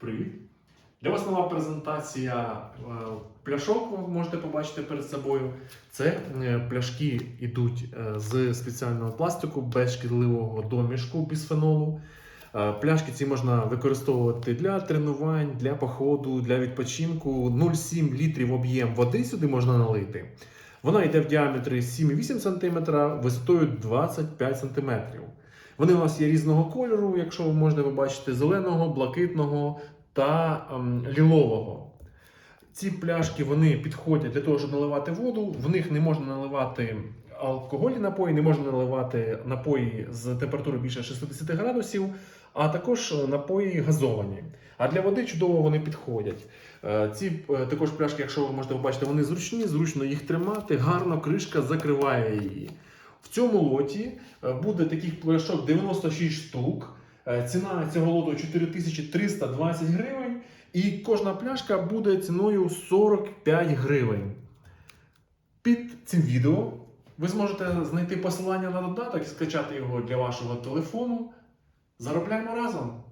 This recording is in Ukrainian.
Привіт! Для вас нова презентація е, пляшок, ви можете побачити перед собою. Це е, пляшки йдуть е, з спеціального пластику без шкідливого домішку бісфенолу. Пляшки ці можна використовувати для тренувань, для походу, для відпочинку. 0,7 літрів об'єм води сюди можна налити. Вона йде в діаметрі 7,8 см, висотою 25 см. Вони у нас є різного кольору, якщо ви можете побачити, зеленого, блакитного та ем, лілового. Ці пляшки вони підходять для того, щоб наливати воду. В них не можна наливати алкогольні напої, не можна наливати напої з температури більше 60 градусів, а також е, напої газовані. А для води чудово вони підходять. Е, Ці е, також пляшки, якщо ви можете побачити, вони зручні, зручно їх тримати, гарно кришка закриває її. В цьому лоті е, буде таких пляшок 96 штук. Е, Ціна цього лоту 4320 гривень, і кожна пляшка буде ціною 45 гривень. Під цим відео ви зможете знайти посилання на додаток і скачати його для вашого телефону. Заробляємо разом!